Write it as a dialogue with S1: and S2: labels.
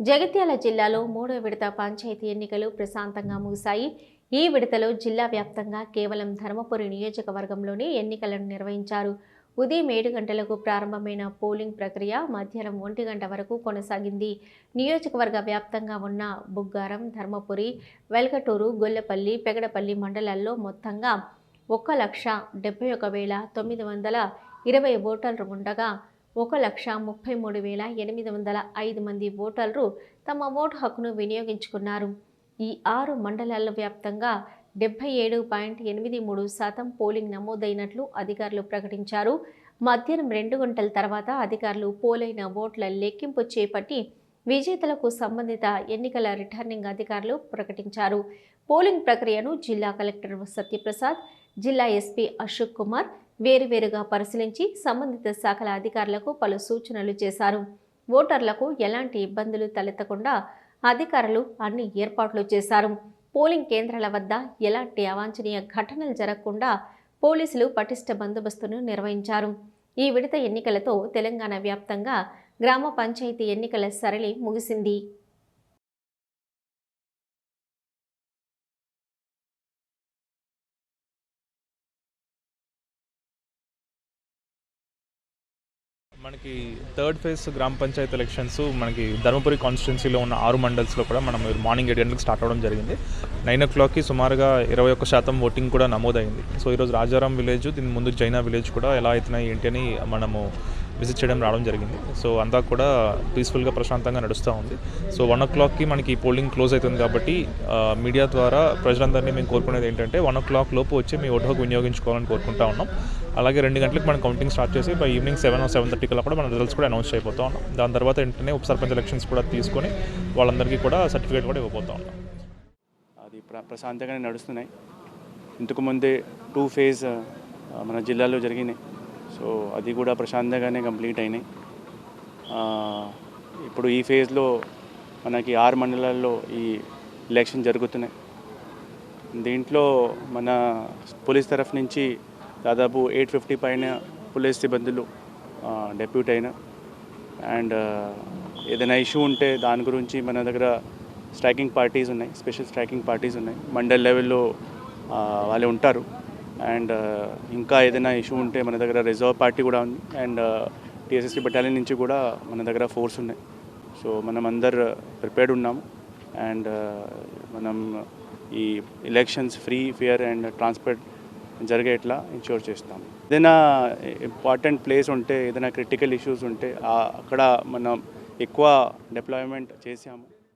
S1: జగిత్యాల జిల్లాలో మూడో విడత పంచాయతీ ఎన్నికలు ప్రశాంతంగా ముగిశాయి. ఈ విడతలో జిల్లా వ్యాప్తంగా కేవలం ధర్మపురి నియోజకవర్గంలోనే ఎన్నికలను నిర్వహించారు. ఉదయం ఏడు గంటలకు ప్రారంభమైన పోలింగ్ ప్రక్రియ మధ్యాహ్నం ఒంటి గంట వరకు కొనసాగింది. నియోజకవర్గ వ్యాప్తంగా ఉన్న బుగ్గారం ధర్మపురి వెల్కటూరు గొల్లపల్లి పెగడపల్లి మండలాల్లో మొత్తంగా ఒక్క లక్ష డెబ్బై ఒక వేల తొమ్మిది వందల ఇరవై ఓటర్లు ఉండగా ఒక లక్ష ముప్పై మూడు వేల ఎనిమిది వందల ఐదు మంది ఓటర్లు తమ ఓటు హక్కును వినియోగించుకున్నారు. ఈ ఆరు మండలాల వ్యాప్తంగా డెబ్బై ఏడు పాయింట్ ఎనిమిది మూడు శాతం పోలింగ్ నమోదైనట్లు అధికారులు ప్రకటించారు. మధ్యాహ్నం రెండు గంటల తర్వాత అధికారులు పోలైన ఓట్ల లెక్కింపు చేపట్టి విజేతలకు సంబంధిత ఎన్నికల రిటర్నింగ్ అధికారులు ప్రకటించారు. పోలింగ్ ప్రక్రియను జిల్లా కలెక్టర్ సత్యప్రసాద్ జిల్లా ఎస్పీ అశోక్ కుమార్ వేరువేరుగా పరిశీలించి సంబంధిత శాఖల అధికారులకు పలు సూచనలు చేశారు. ఓటర్లకు ఎలాంటి ఇబ్బందులు తలెత్తకుండా అధికారులు అన్ని ఏర్పాట్లు చేశారు. పోలింగ్ కేంద్రాల వద్ద ఎలాంటి అవాంఛనీయ ఘటనలు జరగకుండా పోలీసులు పటిష్ట బందోబస్తును నిర్వహించారు. ఈ విడత ఎన్నికలతో తెలంగాణ వ్యాప్తంగా గ్రామ పంచాయతీ ఎన్నికల సరళి ముగిసింది.
S2: మనకి థర్డ్ ఫేజ్ గ్రామ పంచాయతీ ఎలక్షన్స్ మనకి ధర్మపురి కాన్స్టిట్యున్సీలో ఉన్న ఆరు మండల్స్లో కూడా మనం మార్నింగ్ ఎయిట్ గంటలకు స్టార్ట్ అవ్వడం జరిగింది. నైన్ ఓ క్లాక్కి సుమారుగా ఇరవై ఒక్క శాతం ఓటింగ్ కూడా నమోదైంది. సో ఈరోజు రాజారాం విలేజ్ దీని ముందు జైనా విలేజ్ కూడా ఎలా అవుతున్నాయి ఏంటి అని మనము విజిట్ చేయడం రావడం జరిగింది. సో అంతా కూడా పీస్ఫుల్గా ప్రశాంతంగా నడుస్తూ ఉంది. సో వన్ ఓ క్లాక్కి మనకి పోలింగ్ క్లోజ్ అవుతుంది కాబట్టి మీడియా ద్వారా ప్రజలందరినీ మేము కోరుకునేది ఏంటంటే వన్ ఓ క్లాక్ లోపు వచ్చి మీ ఓటు హక్కు వినియోగించుకోవాలని కోరుకుంటా ఉన్నాం. అలాగే రెండు గంటలకు మనం కౌంటింగ్ స్టార్ట్ చేసి by evening seven seven thirty కల్లా కూడా మన రిజల్ట్స్ కూడా అనౌన్స్ అయిపోతా ఉన్నాం. దాని తర్వాత వెంటనే ఉప సర్పంచ్ ఎలక్షన్స్ కూడా తీసుకొని వాళ్ళందరికీ కూడా సర్టిఫికేట్ కూడా ఇవ్వబోతా ఉన్నాం.
S3: అది ప్ర ప్రశాంతంగానే నడుస్తున్నాయి. ఇంతకుముందే టూ ఫేజ్ మన జిల్లాలో జరిగినాయి. సో అది కూడా ప్రశాంతంగానే కంప్లీట్ అయినాయి. ఇప్పుడు ఈ ఫేజ్లో మనకి ఆరు మండలాల్లో ఈ ఎలక్షన్ జరుగుతున్నాయి. దీంట్లో మన పోలీస్ తరఫు నుంచి దాదాపు ఎయిట్ ఫిఫ్టీ పైన పోలీస్ సిబ్బందులు డెప్యూట్ అయినా. అండ్ ఏదైనా ఇష్యూ ఉంటే దాని గురించి మన దగ్గర స్ట్రైకింగ్ పార్టీస్ ఉన్నాయి స్పెషల్ స్ట్రైకింగ్ పార్టీస్ ఉన్నాయి. మండల్ లెవెల్లో వాళ్ళు ఉంటారు. అండ్ ఇంకా ఏదైనా ఇష్యూ ఉంటే మన దగ్గర రిజర్వ్ పార్టీ కూడా ఉంది. అండ్ టీఎస్ఎస్సీ బటాలియన్ నుంచి కూడా మన దగ్గర ఫోర్స్ ఉన్నాయి. సో మనం అందరు ప్రిపేర్డ్ ఉన్నాము అండ్ మనం ఈ elections free fair and transparent జరిగేట్లా ensure చేస్తాం. ఏదైనా ఇంపార్టెంట్ ప్లేస్ ఉంటే ఏదైనా క్రిటికల్ ఇష్యూస్ ఉంటే అక్కడ మనం ఎక్కువ డిప్లాయ్మెంట్ చేసాము